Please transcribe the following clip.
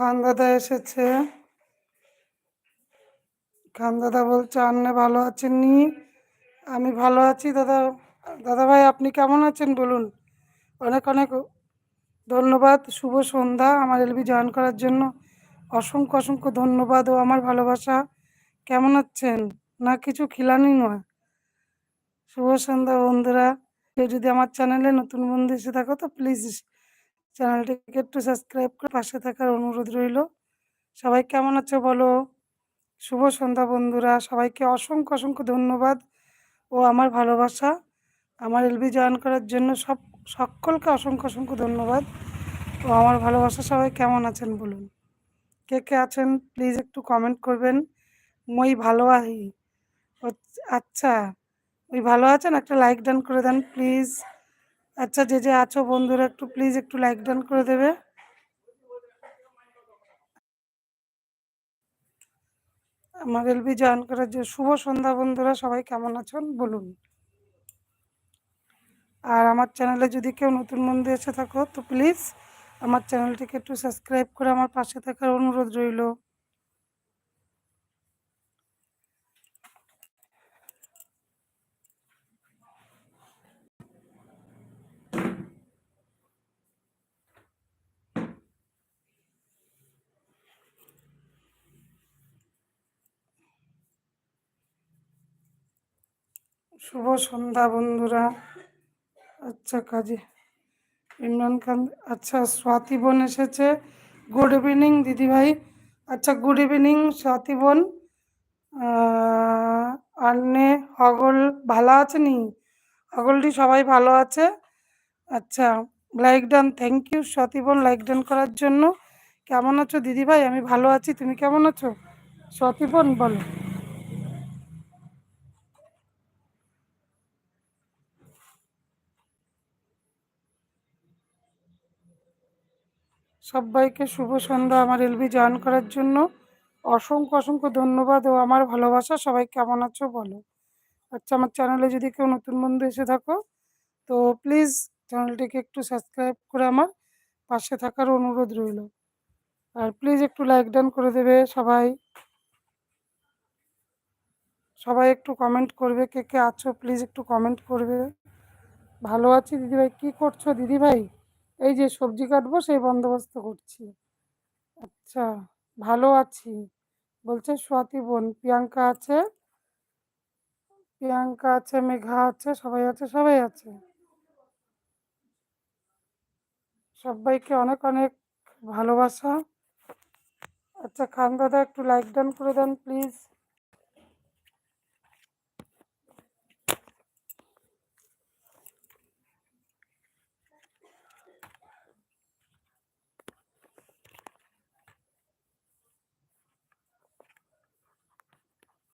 খান দাদা এসেছে। খান দাদা বলছে, আন্নে ভালো আছেন নি আমি ভালো আছি দাদা। দাদা ভাই আপনি কেমন আছেন বলুন? অনেক অনেক ধন্যবাদ। শুভ সন্ধ্যা। আমার এলবি জয়েন করার জন্য অসংখ্য অসংখ্য ধন্যবাদ ও আমার ভালোবাসা। কেমন আছেন? না, কিছু খিলানি নয়। শুভ সন্ধ্যা বন্ধুরা। কেউ যদি আমার চ্যানেলে নতুন বন্ধু এসে থাকো তো প্লিজ চ্যানেলটিকে একটু সাবস্ক্রাইব করে পাশে থাকার অনুরোধ রইল। সবাই কেমন আছো বলো? শুভ সন্ধ্যা বন্ধুরা। সবাইকে অসংখ্য অসংখ্য ধন্যবাদ ও আমার ভালোবাসা। আমার এলবি জয়েন করার জন্য সব, সকলকে অসংখ্য অসংখ্য ধন্যবাদ ও আমার ভালোবাসা। সবাই কেমন আছেন বলুন? কে কে আছেন? প্লিজ একটু কমেন্ট করবেন। মই ভালো আহি আচ্ছা। ওই ভালো আছেন? একটা লাইক ডান করে দেন প্লিজ। আচ্ছা যে যে আছো বন্ধুরা, একটু প্লিজ একটু লাইক ডান করে দেবে। আমার এলবি জয়েন করার যে শুভ সন্ধ্যা বন্ধুরা, সবাই কেমন আছেন? বলুন। আর আমার চ্যানেলে যদি কেউ নতুন বন্ধু এসে থাকো, তো প্লিজ আমার চ্যানেলটিকে একটু সাবস্ক্রাইব করে আমার পাশে থাকার অনুরোধ রইল। শুভ সন্ধ্যা, বন্ধুরা। আচ্ছা কাজে ইমরান খান। আচ্ছা স্বাতি বোন এসেছে। গুড ইভিনিং দিদিভাই। আচ্ছা গুড ইভিনিং স্বাতি বোন। আন্নে, হগল, ভালো আছে নি হগলটি সবাই ভালো আছে? আচ্ছা like done thank you Swati বোন লাইক ডান করার জন্য। কেমন আছো, দিদিভাই? আমি ভালো আছি, তুমি কেমন আছো? স্বাতি বোন, বলো। সবাইকে শুভ সন্ধ্যা আমার এলবি জয়েন করার জন্য। অসংখ্য অসংখ্য ধন্যবাদ ও আমার ভালোবাসা। সবাই কেমন আছো বলো। আচ্ছা আমার চ্যানেলে যদি কেউ নতুন বন্ধু এসে থাকো, তো প্লিজ চ্যানেলটিকে একটু সাবস্ক্রাইব করে আমার পাশে থাকার অনুরোধ রইল। আর প্লিজ একটু লাইক ডান করে দেবে সবাই। সবাই একটু কমেন্ট করবে কে কে আছো প্লিজ একটু কমেন্ট করবে। ভালো আছি, দিদিভাই। কী করছ, দিদিভাই? এই যে সবজি কাটবো, সেই বন্দোবস্ত করছি। আচ্ছা ভালো আছি। বলছে স্বাতি বোন, প্রিয়াঙ্কা আছে? প্রিয়াঙ্কা আছে, মেঘা আছে, সবাই আছে সবাই আছে। সবাইকে অনেক অনেক ভালোবাসা। আচ্ছা খান দাদা, একটু লাইক ডান করে দেন প্লিজ